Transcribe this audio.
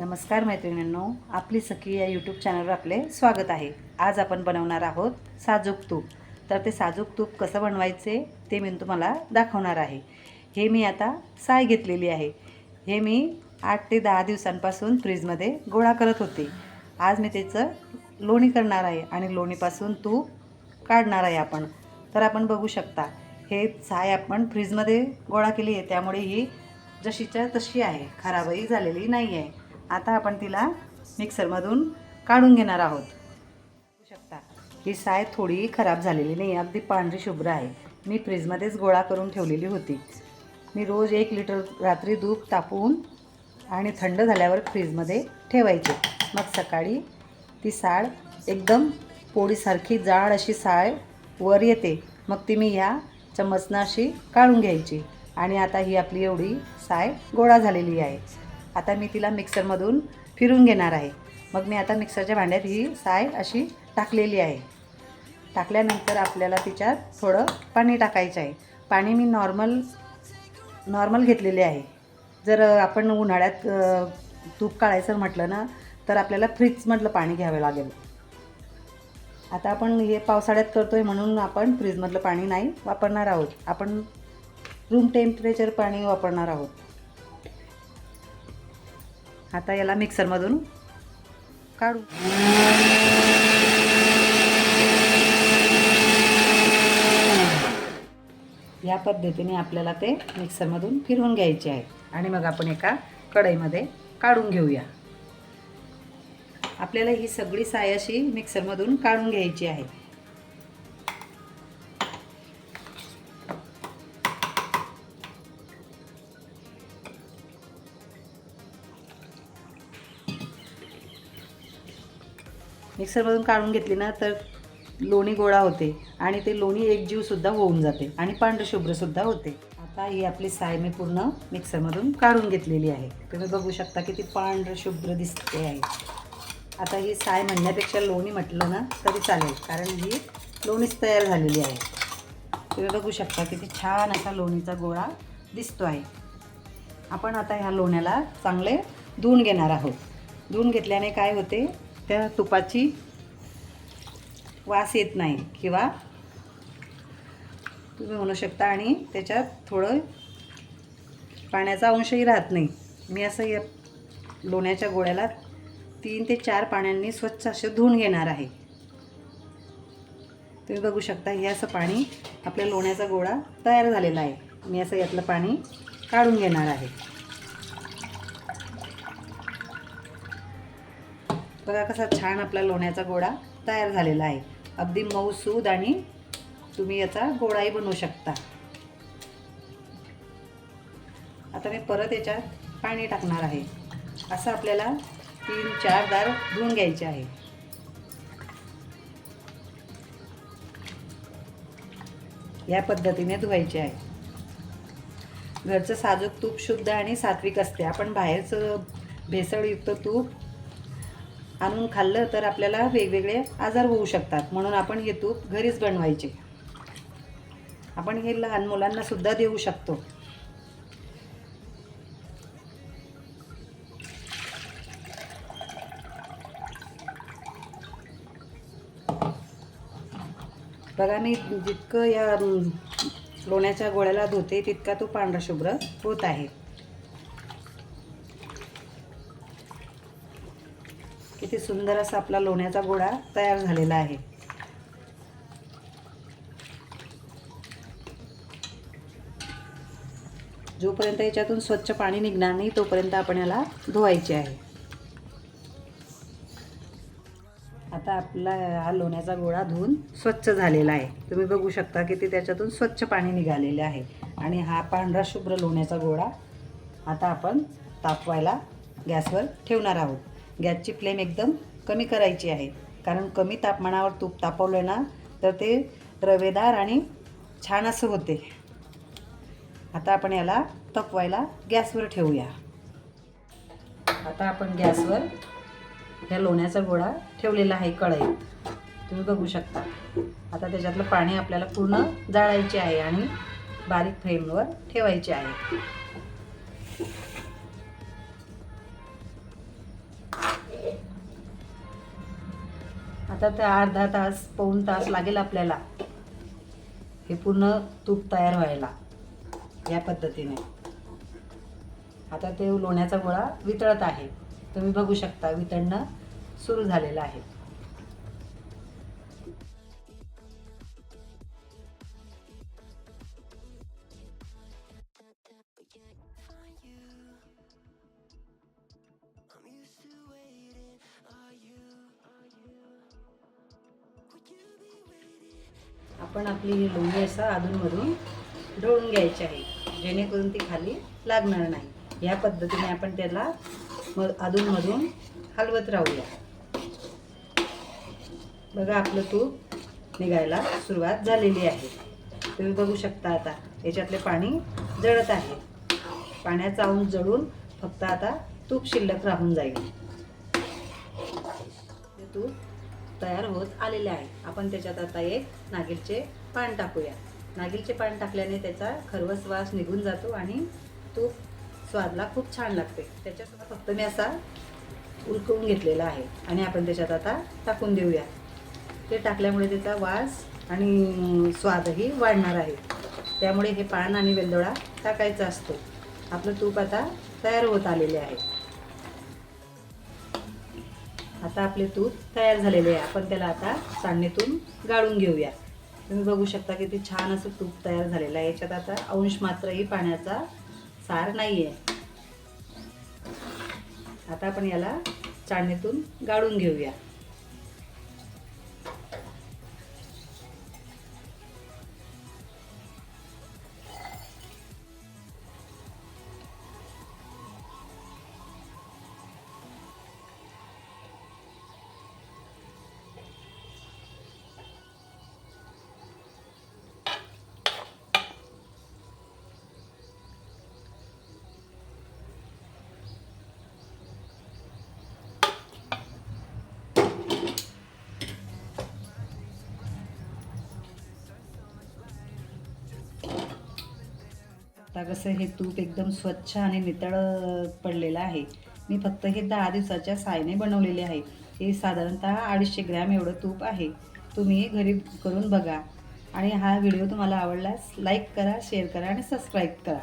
नमस्कार मैत्रिणींनो आपली सखी या यूट्यूब चॅनलवर आपले स्वागत आहे. आज आपण बनवणार आहोत साजूक तूप. तर ते साजूक तूप कसं बनवायचे ते मी तुम्हाला दाखवणार आहे. हे मी आता साय घेतलेली आहे. हे मी आठ ते दहा दिवसांपासून फ्रीजमध्ये गोळा करत होते. आज मी त्याचं लोणी करणार आहे आणि लोणीपासून तूप काढणार आहे आपण. तर आपण बघू शकता हे साय आपण फ्रीजमध्ये गोळा केली आहे. त्यामुळे ही जशीच्या तशी आहे. खराबही झालेली नाही आहे आता आपण तिला मिक्सरमधून काढून घेणार आहोत. शकता ही साय थोडी खराब झालेली नाही अगदी पांढरी शुभ्र आहे. मी फ्रीजमध्येच गोळा करून ठेवलेली होती. मी रोज एक लिटर रात्री दूध तापवून आणि थंड झाल्यावर फ्रीजमध्ये ठेवायचे. मग सकाळी ती साळ एकदम पोळीसारखी जाड अशी साळ वर येते. मग ती मी ह्या चमचनाशी काढून घ्यायची. आणि आता ही आपली एवढी साय गोळा झालेली आहे. आता मी तिला मिक्सरमधून फिरून घेणार आहे. मग मी आता मिक्सरच्या भांड्यात ही साय अशी टाकलेली आहे. टाकल्यानंतर आपल्याला तिच्यात थोडं पाणी टाकायचं आहे. पाणी मी नॉर्मल नॉर्मल घेतलेले आहे. जर आपण उन्हाळ्यात तूप काढायचं म्हटलं ना तर आपल्याला फ्रीजमधलं पाणी घ्यावं लागेल. आता आपण हे पावसाळ्यात करतो आहे म्हणून आपण फ्रीजमधलं पाणी नाही वापरणार आहोत. आपण रूम टेम्परेचर पाणी वापरणार आहोत. आता याला मिक्सरमधून काढू. या पद्धतीने आपल्याला ते मिक्सरमधून फिरवून घ्यायचे आहे. आणि मग आपण एका कढईमध्ये काढून घेऊया. आपल्याला ही सगळी साय अशी मिक्सरमधून काढून घ्यायची आहे. मिक्सरमधून काढून घेतली ना तर लोणी गोळा होते आणि ते लोणी एकजीवसुद्धा होऊन जाते आणि पांढरशुभ्रसुद्धा होते. आता ही आपली साय मी पूर्ण मिक्सरमधून काढून घेतलेली आहे. तुम्ही बघू शकता की ती पांढरशुभ्र दिसते आहे. आता ही साय म्हणण्यापेक्षा लोणी म्हटलं ना तरी चालेल कारण ही लोणीच तयार झालेली आहे. तुम्ही बघू शकता किती छान असा लोणीचा गोळा दिसतो आहे. आपण आता ह्या लोण्याला चांगले धुवून घेणार आहोत. धुवून घेतल्याने काय होते? त्या तुपाची वास येत नाही किंवा तुम्ही म्हणू शकता आणि त्याच्यात थोडं पाण्याचा अंशही राहत नाही. मी असं या लोण्याच्या गोळ्याला तीन ते चार पाण्यांनी स्वच्छ असे धुवून घेणार आहे. तुम्ही बघू शकता हे असं पाणी आपल्या लोण्याचा गोळा तयार झालेला आहे. मी असं यातलं पाणी काढून घेणार आहे. बघा कसा छान आपला लोण्याचा गोळा तयार झालेला आहे. अगदी मऊसूद आणि तुम्ही याचा गोळाही बनवू शकता. आता मी परत याच्यात पाणी टाकणार आहे. असं आपल्याला तीन चार दार धुवून घ्यायचे आहे. या पद्धतीने धुवायचे आहे. घरचं साजूक तूप शुद्ध आणि सात्विक असते. आपण बाहेरचं भेसळयुक्त तूप आणून खाल्लं तर आपल्याला वेगवेगळे आजार होऊ शकतात. म्हणून आपण हे तूप घरीच बनवायचे. आपण हे लहान मुलांना सुद्धा देऊ शकतो. बघा मी जितकं या लोण्याच्या गोळ्याला धुते तितका तो पांढरा शुभ्र होत आहे. किती सुंदर असा आपला लोण्याचा गोळा तयार झालेला आहे. जोपर्यंत याच्यातून स्वच्छ पाणी निघणार नाही तोपर्यंत आपण याला धुवायचे आहे. आता आपला हा लोण्याचा गोळा धुवून स्वच्छ झालेला आहे. तुम्ही बघू शकता की ते त्याच्यातून स्वच्छ पाणी निघालेले आहे. आणि हा पांढरा शुभ्र लोण्याचा गोळा आता आपण तापवायला गॅसवर ठेवणार आहोत. गॅसची फ्लेम एकदम कमी करायची आहे. कारण कमी तापमानावर तूप तापवलं ना तर ते रवेदार आणि छान असं होते. आता आपण याला तपवायला गॅसवर ठेवूया. आता आपण गॅसवर ह्या लोण्याचा गोळा ठेवलेला आहे कढईत. तुम्ही बघू शकता. आता त्याच्यातलं पाणी आपल्याला पूर्ण जाळायचे आहे आणि बारीक फ्लेमवर ठेवायचे आहे. आता ते अर्धा तास पाऊण तास लागेल आपल्याला. हे पूर्ण तूप तयार व्हायला या पद्धतीने. आता ते लोण्याचा गोळा वितळत आहे. तुम्ही बघू शकता वितळणं सुरू झालेलं आहे. आपण आपली ही लोणी असं अधूनमधून ढवळून घ्यायची आहे. जेणेकरून ती खाली लागणार नाही. या पद्धतीने आपण त्याला म अधूनमधून हलवत राहूया. बघा आपलं तूप निघायला सुरुवात झालेली आहे. तुम्ही बघू शकता आता याच्यातले पाणी जळत आहे. पाण्याचा अंश जळून फक्त आता तूप शिल्लक राहून जाईल. तूप तयार होत आलेले आहे. आपण त्याच्यात आता एक नागिलचे पान टाकूया. नागिलचे पान टाकल्याने त्याचा खरवस वास निघून जातो आणि तूप स्वादला खूप छान लागते. त्याच्यासोबत फक्त मी असा उलकवून घेतलेला आहे. आणि आपण त्याच्यात आता टाकून देऊया. ते टाकल्यामुळे त्याचा वास आणि स्वादही वाढणार आहे. त्यामुळे हे पान आणि वेलदोडा टाकायचा असतो. आपलं तूप आता तयार होत आलेले आहे. आता आपले तूप तयार झालेले आहे. आपण त्याला आता चाळणीतून गाळून घेऊया. तुम्ही बघू शकता की ते छान असं तूप तयार झालेलं आहे. याच्यात आता अंश मात्रही पाण्याचा सार नाही आहे आता आपण याला चाळणीतून गाळून घेऊया. आता कसं हे तूप एकदम स्वच्छ आणि नितळ पडलेलं आहे. मी फक्त हे दहा दिवसाच्या सायने बनवलेले आहे. हे साधारणतः अडीचशे ग्रॅम एवढं तूप आहे. तुम्ही घरी करून बघा. आणि हा व्हिडिओ तुम्हाला आवडलास लाईक करा शेअर करा आणि सबस्क्राईब करा.